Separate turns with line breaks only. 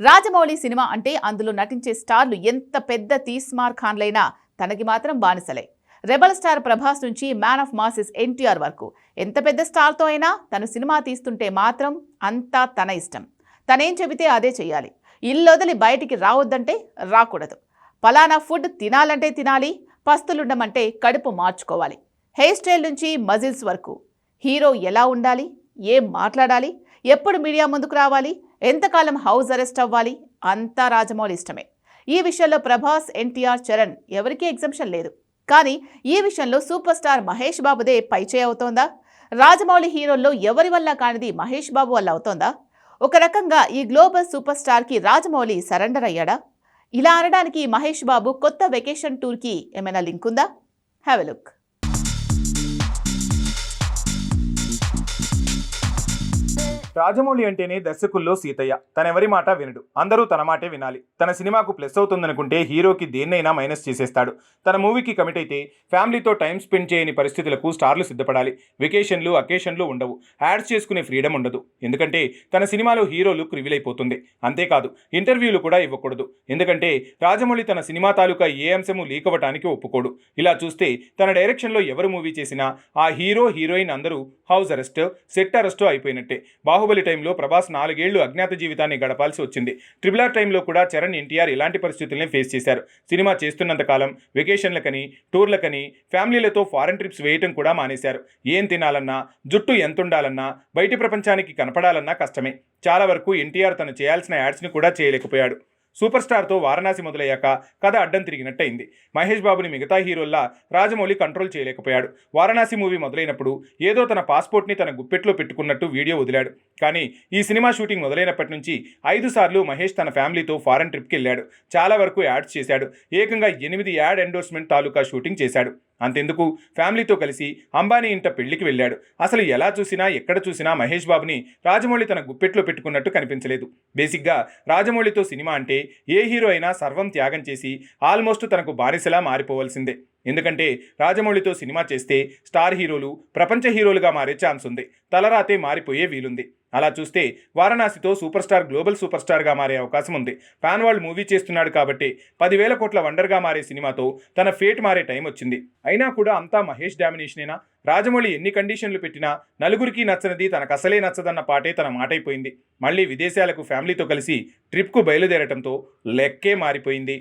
Rajamouli cinema అంటే అందులో నటించే స్టార్లు ఎంత పెద్ద తీస్మార్ ఖాన్లైనా తనకి మాత్రం బానిసలే. రెబల్ స్టార్ ప్రభాస్ నుంచి మ్యాన్ ఆఫ్ మాసెస్ ఎన్టీఆర్ వరకు ఎంత పెద్ద స్టార్తో అయినా తను సినిమా తీస్తుంటే మాత్రం అంతా తన ఇష్టం. తనేం చెబితే అదే చేయాలి ఇల్లు వదిలి బయటికి రావద్దంటే రాకూడదు. పలానా ఫుడ్ తినాలంటే తినాలి పస్తులుండమంటే కడుపు మార్చుకోవాలి. హెయిర్ స్టైల్ నుంచి మజిల్స్ వరకు. హీరో ఎలా ఉండాలి? ఏం మాట్లాడాలి? ఎప్పుడు మీడియా ముందుకు రావాలి? ఎంతకాలం హౌస్ అరెస్ట్ అవ్వాలి? అంతా రాజమౌళి ఇష్టమే. ఈ విషయంలో ప్రభాస్ ఎన్టీఆర్ చరణ్ ఎవరికీ ఎగ్జంప్షన్ లేదు. కానీ ఈ విషయంలో సూపర్ స్టార్ మహేష్ బాబుదే పైచే అవుతోందా? రాజమౌళి హీరోల్లో ఎవరి వల్ల కానిది మహేష్ బాబు వల్ల అవుతోందా? ఒక రకంగా ఈ గ్లోబల్ సూపర్ స్టార్కి రాజమౌళి సరెండర్ అయ్యాడా? ఇలా అనడానికి మహేష్ బాబు కొత్త వెకేషన్ టూర్కి ఏమైనా లింక్ ఉందా? Have a look.
రాజమౌళి అంటేనే దర్శకుల్లో సీతయ్య. తనెవరి మాట వినడు. అందరూ తన మాటే వినాలి. తన సినిమాకు ప్లస్ అవుతుందనుకుంటే హీరోకి దేన్నైనా మైనస్ చేసేస్తాడు. తన మూవీకి కమిట్ అయితే ఫ్యామిలీతో టైం స్పెండ్ చేయని పరిస్థితులకు స్టార్లు సిద్ధపడాలి. వెకేషన్లు అకేషన్లు ఉండవు. యాడ్స్ చేసుకునే ఫ్రీడమ్ ఉండదు. ఎందుకంటే తన సినిమాలో హీరో లుక్ రివీల్ అయిపోతుంది. అంతేకాదు ఇంటర్వ్యూలు కూడా ఇవ్వకూడదు. ఎందుకంటే రాజమౌళి తన సినిమా తాలూకా ఏ అంశము లీక్ అవ్వటానికి ఒప్పుకోడు. ఇలా చూస్తే తన డైరెక్షన్లో ఎవరు మూవీ చేసినా ఆ హీరో హీరోయిన్ అందరూ హౌస్ అరెస్ట్ సెట్ అరెస్ట్ అయిపోయినట్టే. బాహు బాహుబలి టైంలో ప్రభాస్ నాలుగేళ్ళు అజ్ఞాత జీవితాన్ని గడపాల్సి వచ్చింది. ట్రిపుల్ ఆర్ టైంలో కూడా చరణ్ ఎన్టీఆర్ ఇలాంటి పరిస్థితుల్ని ఫేస్ చేశారు. సినిమా చేస్తున్నంత కాలం వెకేషన్లకని టూర్లకని ఫ్యామిలీలతో ఫారెన్ ట్రిప్స్ వేయటం కూడా మానేశారు. ఏం తినాలన్నా జుట్టు ఎంతుండాలన్నా బయట బయటి ప్రపంచానికి కనపడాలన్నా కష్టమే. చాలా వరకు ఎన్టీఆర్ తను చేయాల్సిన యాడ్స్ని కూడా చేయలేకపోయాడు. సూపర్ స్టార్తో వారణాసి మొదలయ్యాక కథ అడ్డం తిరిగినట్టయింది. మహేష్ బాబుని మిగతా హీరోల్లా రాజమౌళి కంట్రోల్ చేయలేకపోయాడు. వారణాసి మూవీ మొదలైనప్పుడు ఏదో తన పాస్పోర్ట్ని తన గుప్పెట్లో పెట్టుకున్నట్టు వీడియో వదిలాడు. కానీ ఈ సినిమా షూటింగ్ మొదలైనప్పటి నుంచి ఐదు సార్లు మహేష్ తన ఫ్యామిలీతో ఫారెన్ ట్రిప్కి వెళ్ళాడు చాలా వరకు యాడ్స్ చేశాడు. ఏకంగా ఎనిమిది యాడ్ ఎండోర్స్మెంట్ తాలూకా షూటింగ్ చేశాడు. అంతెందుకు? ఫ్యామిలీతో కలిసి అంబానీ ఇంట పెళ్ళికి వెళ్ళాడు. అసలు ఎలా చూసినా ఎక్కడ చూసినా మహేష్ బాబుని రాజమౌళి తన గుప్పెట్లో పెట్టుకున్నట్టు కనిపించలేదు. బేసిక్గా రాజమౌళితో సినిమా అంటే ఏ హీరో అయినా సర్వం త్యాగం చేసి ఆల్మోస్ట్ తనకు బానిసలా మారిపోవాల్సిందే. ఎందుకంటే రాజమౌళితో సినిమా చేస్తే స్టార్ హీరోలు ప్రపంచ హీరోలుగా మారే ఛాన్స్ ఉంది. తలరాతే మారిపోయే వీలుంది. అలా చూస్తే వారణాసితో సూపర్ స్టార్ గ్లోబల్ సూపర్ స్టార్గా మారే అవకాశం ఉంది. ఫ్యాన్ వాళ్ళు మూవీ చేస్తున్నాడు కాబట్టి పదివేల కోట్ల వండర్గా మారే సినిమాతో తన ఫేట్ మారే టైం వచ్చింది. అయినా కూడా అంతా మహేష్ డామినేషనేనా? రాజమౌళి ఎన్ని కండిషన్లు పెట్టినా నలుగురికి నచ్చనిది తనకు అసలే నచ్చదన్న పాటే తన మాటైపోయింది. మళ్ళీ విదేశాలకు ఫ్యామిలీతో కలిసి ట్రిప్కు బయలుదేరటంతో లెక్కే మారిపోయింది.